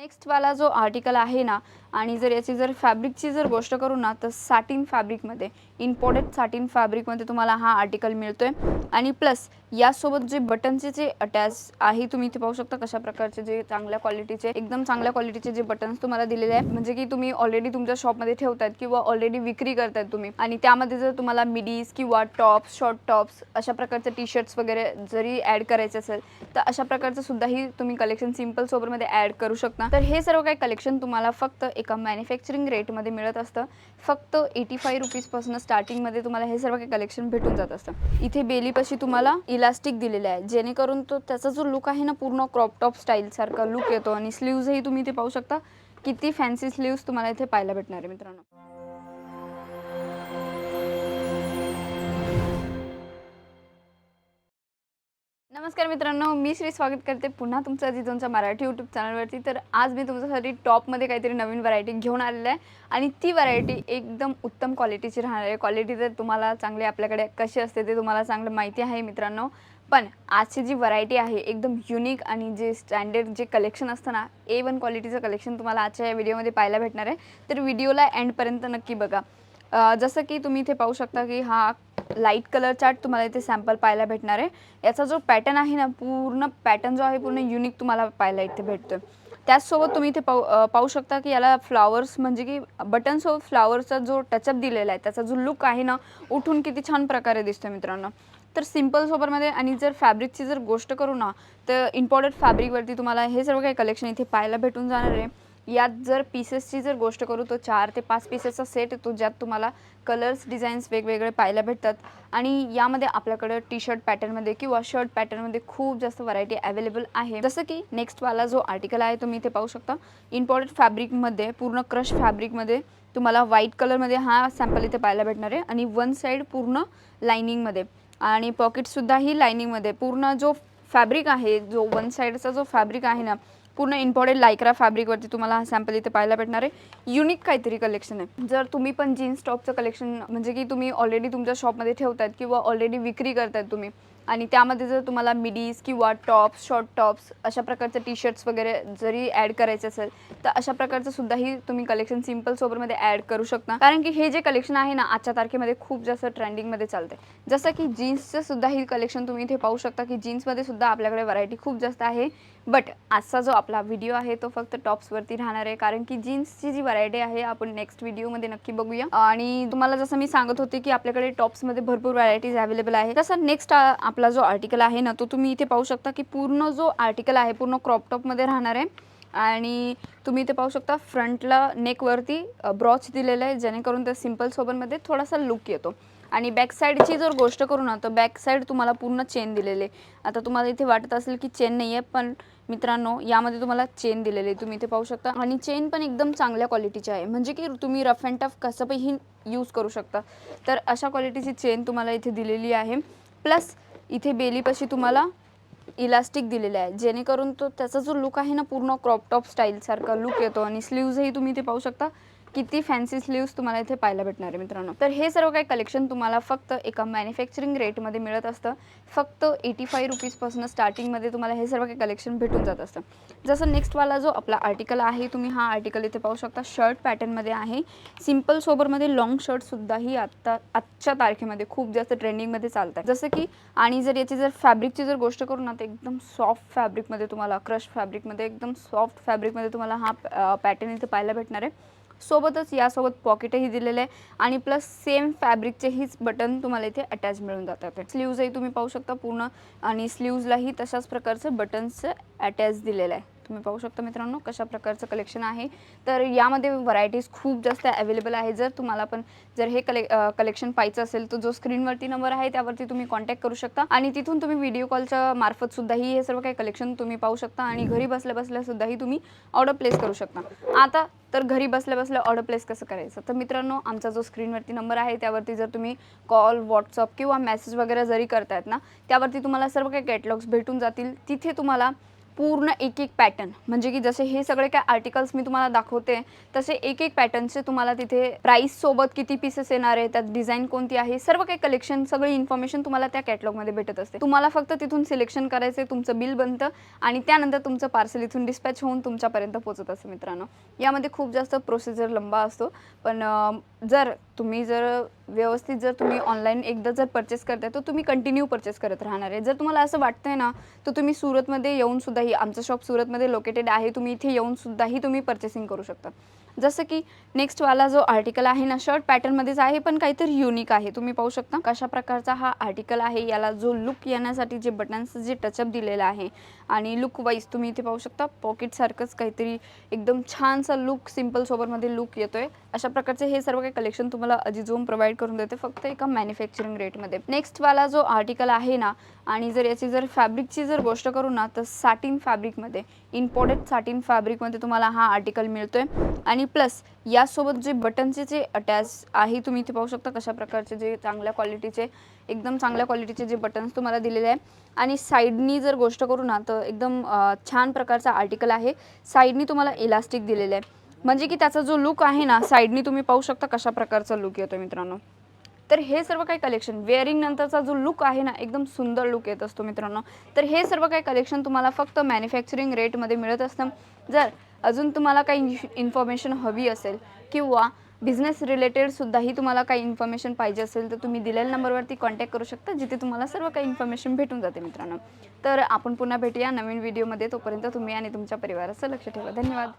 Next वाला जो article आहे ना आणि जर याची जर फॅब्रिकची जर गोष्ट करू ना तर साटिन फॅब्रिकमध्ये इम्पॉर्टेड साटिन फॅब्रिकमध्ये तुम्हाला हा आर्टिकल मिळतो आहे आणि प्लस यासोबत जे बटनचे जे अटॅच आहे तुम्ही इथे पाहू शकता कशा प्रकारचे जे चांगल्या क्वालिटीचे एकदम चांगल्या क्वालिटीचे जे बटन्स तुम्हाला दिलेले आहेत. म्हणजे की तुम्ही ऑलरेडी तुमच्या शॉपमध्ये ठेवतात किंवा ऑलरेडी विक्री करतात तुम्ही. आणि त्यामध्ये जर तुम्हाला मिडीज किंवा टॉप्स शॉर्ट टॉप्स अशा प्रकारचे टी शर्ट्स वगैरे जरी ॲड करायचे असेल तर अशा प्रकारचं सुद्धाही तुम्ही कलेक्शन सिंपल सोबरमध्ये ॲड करू शकता. तर हे सर्व काही कलेक्शन तुम्हाला फक्त एका मॅन्युफॅक्चरिंग रेटमध्ये मिळत असतं. फक्त एटी फाय रुपीजपासून स्टार्टिंगमध्ये तुम्हाला हे सर्व काही कलेक्शन भेटून जात असतं. इथे बेलीपाशी तुम्हाला इलास्टिक दिलेलं आहे. जेणेकरून तो त्याचा जो लुक आहे ना पूर्ण क्रॉप टॉप स्टाईलसारखा लुक येतो आणि स्लीव्जही तुम्ही इथे पाहू शकता. किती फॅन्सी स्लीव्स तुम्हाला इथे पाहायला भेटणार आहे मित्रांनो. नमस्कार मित्रांनो मी श्री स्वागत करते पुन्हा तुमचं अजिजोनच्या मराठी यूट्यूब चॅनलवरती तर आज मी तुमच्यासाठी टॉपमध्ये काहीतरी नवीन व्हरायटी घेऊन आलेलं आहे. आणि ती व्हरायटी एकदम उत्तम क्वालिटीची राहणार आहे. क्वालिटी तर तुम्हाला चांगली आपल्याकडे कशी असते ते तुम्हाला चांगलं माहिती आहे मित्रांनो. पण आजची जी व्हरायटी आहे एकदम युनिक आणि जे स्टँडर्ड जे कलेक्शन असतं ना ए वन क्वालिटीचं कलेक्शन तुम्हाला आजच्या या व्हिडिओमध्ये पाहायला भेटणार आहे. तर व्हिडिओला एंडपर्यंत नक्की बघा. जसं की तुम्ही इथे पाहू शकता की हा लाइट कलर चार्ट तुम्हाला इथे सॅम्पल पाहायला भेटणार आहे. याचा जो पॅटर्न आहे ना पूर्ण पॅटर्न जो आहे पूर्ण युनिक तुम्हाला पाहायला इथे भेटतो त्याचसोबत तुम्ही इथे पाहू पाहू शकता की याला फ्लावर्स म्हणजे की बटनसोबत फ्लावर्सचा जो टचअप दिलेला आहे त्याचा जो लुक आहे ना उठून किती छान प्रकारे दिसतो मित्रांनो. तर सिंपल सोबरमध्ये आणि जर फॅब्रिकची जर गोष्ट करू ना तर इम्पॉर्टंट फॅब्रिकवरती तुम्हाला हे सर्व काही कलेक्शन इथे पाहायला भेटून जाणार आहे. यात जर पीसेसची जर गोष्ट करू तो चार ते पाच पीसेसचा सेट येतो ज्यात तुम्हाला कलर्स डिझाईन्स वेगवेगळे पाहायला भेटतात. आणि यामध्ये आपल्याकडं टी शर्ट पॅटर्नमध्ये किंवा शर्ट पॅटर्नमध्ये खूप जास्त व्हरायटी अवेलेबल आहे. जसं की नेक्स्टवाला जो आर्टिकल आहे तुम्ही इथे पाहू शकता. इम्पॉर्टंट फॅब्रिकमध्ये पूर्ण क्रश फॅब्रिकमध्ये तुम्हाला व्हाईट कलरमध्ये हा सॅम्पल इथे पाहायला भेटणार आहे. आणि वन साईड पूर्ण लायनिंगमध्ये आणि पॉकेटसुद्धा ही लायनिंगमध्ये पूर्ण जो फॅब्रिक आहे जो वन साईडचा जो फॅब्रिक आहे ना पूर्ण इम्पॉर्टेड लायक्रा फॅब्रिकवरती तुम्हाला हा सॅम्पल इथे पाहायला भेटणार आहे. युनिक काहीतरी कलेक्शन आहे. जर तुम्ही पण जीन्स टॉपचं कलेक्शन म्हणजे की तुम्ही ऑलरेडी तुमच्या शॉपमध्ये ठेवतात किंवा ऑलरेडी विक्री करतात तुम्ही आणि त्यामध्ये जर तुम्हाला मिडीज किंवा टॉप्स शॉर्ट टॉप्स अशा प्रकारचे टी शर्ट्स वगैरे जरी ॲड करायचे असेल तर अशा प्रकारचं सुद्धाही तुम्ही कलेक्शन सिंपल सोबरमध्ये ॲड करू शकता. कारण की हे जे कलेक्शन आहे ना आजच्या तारखेमध्ये खूप जास्त ट्रेंडिंगमध्ये चालते जसं की जीन्सचं सुद्धा ही कलेक्शन तुम्ही इथे पाहू शकता की जीन्समध्ये सुद्धा आपल्याकडे व्हरायटी खूप जास्त आहे. बट आजचा जो आपला व्हिडिओ आहे तो फक्त टॉप्सवरती राहणार आहे. कारण की जीन्सची जी व्हरायटी आहे आपण नेक्स्ट व्हिडिओमध्ये नक्की बघूया. आणि तुम्हाला जसं मी सांगत होते की आपल्याकडे टॉप्समध्ये भरपूर व्हरायटीज अवेलेबल आहे. तसं नेक्स्ट आपला जो आर्टिकल आहे ना तो तुम्ही इथे पाहू शकता की पूर्ण जो आर्टिकल आहे पूर्ण क्रॉप टॉपमध्ये राहणार आहे. आणि तुम्ही इथे पाहू शकता फ्रंटला नेकवरती ब्रॉच दिलेलं आहे जेणेकरून त्या सिंपल सोबतमध्ये थोडासा लुक येतो. आणि बॅक साईडची जर गोष्ट करू ना तर बॅक साईड तुम्हाला पूर्ण चेन दिलेले आता तुम्हाला इथे वाटत असेल की चेन नाही आहे पण मित्रांनो यामध्ये तुम्हाला चेन दिलेली आहे. तुम्ही इथे पाहू शकता. आणि चेन पण एकदम चांगल्या क्वालिटीची आहे. म्हणजे की तुम्ही रफ अँड टफ कसं पण यूज करू शकता. तर अशा क्वालिटीची चेन तुम्हाला इथे दिलेली आहे. प्लस इथे बेलीपाशी तुम्हाला इलास्टिक दिलेलं आहे. जेणेकरून तो त्याचा जो लुक आहे ना पूर्ण क्रॉप टॉप स्टाईलसारखा लुक येतो. आणि स्लीव्जही तुम्ही इथे पाहू शकता. किती फॅन्सी स्लीव्स तुम्हाला इथे पाहायला भेटणार आहे मित्रांनो. तर हे सर्व काही कलेक्शन तुम्हाला फक्त एका मॅन्युफॅक्चरिंग रेटमध्ये मिळत असतं. फक्त एटी फाय रुपीजपासून स्टार्टिंगमध्ये तुम्हाला हे सर्व काही कलेक्शन भेटून जात असतं. जसं नेक्स्टवाला जो आपला आर्टिकल आहे तुम्ही हा आर्टिकल इथे पाहू शकता. शर्ट पॅटर्नमध्ये आहे. सिंपल सोबरमध्ये लॉंग शर्टसुद्धाही आत्ता आजच्या तारखेमध्ये खूप जास्त ट्रेंडिंगमध्ये आहे जसं की आणि जर याची जर फॅब्रिकची जर गोष्ट करू ना तर एकदम सॉफ्ट फॅब्रिकमध्ये तुम्हाला क्रश फॅब्रिकमध्ये एकदम सॉफ्ट फॅब्रिकमध्ये तुम्हाला हा पॅटर्न इथे पाहायला भेटणार आहे. सोबतच यासोबत पॉकेटही दिलेलं आहे. आणि प्लस सेम फॅब्रिकचे हीच बटन तुम्हाला इथे अटॅच मिळून जातात. स्लीव्जही तुम्ही पाहू शकता पूर्ण. आणि स्लीव्जलाही तशाच प्रकारचं बटन्सचं अटॅच दिलेलं आहे. तुम्ही पाहू शकता मित्रांनो कशा प्रकारचं कलेक्शन आहे. तर यामध्ये व्हरायटीज खूप जास्त अवेलेबल आहे. जर तुम्हाला पण जर हे कले कलेक्शन पाहिजे असेल तर जो स्क्रीनवरती नंबर आहे त्यावरती तुम्ही कॉन्टॅक्ट करू शकता. आणि तिथून तुम्ही व्हिडिओ कॉलच्या मार्फत सुद्धाही हे सर्व काही कलेक्शन तुम्ही पाहू शकता. आणि घरी बसल्या बसल्या सुद्धाही तुम्ही ऑर्डर प्लेस करू शकता. आता तर घरी बसल्या बसल्या ऑर्डर प्लेस कसं करायचं? तर मित्रांनो आमचा जो स्क्रीनवरती नंबर आहे त्यावरती जर तुम्ही कॉल व्हॉट्सअप किंवा मेसेज वगैरे जरी करतायत ना त्यावरती तुम्हाला सर्व काही कॅटलॉग्स भेटून जातील. तिथे तुम्हाला पूर्ण एक एक पॅटर्न म्हणजे की जसे हे सगळे काय आर्टिकल्स मी तुम्हाला दाखवते तसे एक एक पॅटर्नचे तुम्हाला तिथे प्राईस सोबत किती पीसेस येणार आहे त्यात डिझाईन कोणती आहे सर्व काही कलेक्शन सगळी इन्फॉर्मेशन तुम्हाला त्या कॅटलॉगमध्ये भेटत असते. तुम्हाला फक्त तिथून सिलेक्शन करायचं तुमचं बिल बनतं आणि त्यानंतर तुमचं पार्सल इथून डिस्पॅच होऊन तुमच्यापर्यंत पोहोचत असतं मित्रांनो. यामध्ये खूप जास्त प्रोसिजर लंबा असतो. पण जर तुम्ही जर व्यवस्थित जर तुम्ही ऑनलाईन एकदा जर परचेस करताय तर तुम्ही कंटिन्यू परचेस करत राहणार आहे. जर तुम्हाला असं वाटतंय ना तर तुम्ही सुरतमध्ये येऊन सुद्धाही आमचं शॉप सुरतमध्ये लोकेटेड आहे तुम्ही इथे येऊन सुद्धाही तुम्ही परचेसिंग करू शकता. जसं की नेक्स्टवाला जो आर्टिकल आहे ना शर्ट पॅटर्नमध्येच आहे पण काहीतरी युनिक आहे. तुम्ही पाहू शकता कशा प्रकारचा हा आर्टिकल आहे. याला जो लुक येण्यासाठी जे बटन्स जे टचअप दिलेलं आहे. आणि लुक वाईज तुम्ही इथे पाहू शकता पॉकेटसारखंच काहीतरी एकदम छानसा लुक सिंपल सोबरमध्ये लुक येतो आहे अशा प्रकारचे हे सर्व काही कलेक्शन तुम्हाला अजिझोम प्रोव्हाइड करून देते फक्त एका मॅन्युफॅक्चरिंग रेटमध्ये नेक्स्टवाला जो आर्टिकल आहे ना आणि जर याची जर फॅब्रिकची जर गोष्ट करू ना तर साटिन फॅब्रिकमध्ये इम्पॉर्टेड साटिन फॅब्रिकमध्ये तुम्हाला हा आर्टिकल मिळतो आहे आणि प्लस यासोबत जे बटनचे जे अटॅच आहे तुम्ही इथे पाहू शकता कशा प्रकारचे जे चांगल्या क्वालिटीचे एकदम चांगल्या क्वालिटीचे जे बटन्स तुम्हाला दिलेले आहे. आणि साईडनी जर गोष्ट करू ना तर एकदम छान प्रकारचा आर्टिकल आहे. साईडनी तुम्हाला इलास्टिक दिलेलं आहे. म्हणजे की त्याचा जो लुक आहे ना साईडनी तुम्ही पाहू शकता कशा प्रकारचा लुक येतो मित्रांनो. तर हे सर्व काही कलेक्शन वेअरिंग नंतरचा जो लुक आहे ना एकदम सुंदर लुक येत असतो मित्रांनो. तर हे सर्व काही कलेक्शन तुम्हाला फक्त मॅन्युफॅक्चरिंग रेटमध्ये मिळत असतं. जर अजून तुम्हाला काही इन्फॉर्मेशन हवी असेल किंवा बिझनेस रिलेटेड सुद्धाही तुम्हाला काही इन्फॉर्मेशन पाहिजे असेल तर तुम्ही दिलेल्या नंबरवरती कॉन्टॅक्ट करू शकता जिथे तुम्हाला सर्व काही इन्फॉर्मेशन भेटून जाते मित्रांनो. तर आपण पुन्हा भेटूया नवीन व्हिडिओमध्ये तोपर्यंत तुम्ही आणि तुमच्या परिवाराचं लक्ष ठेवा. धन्यवाद.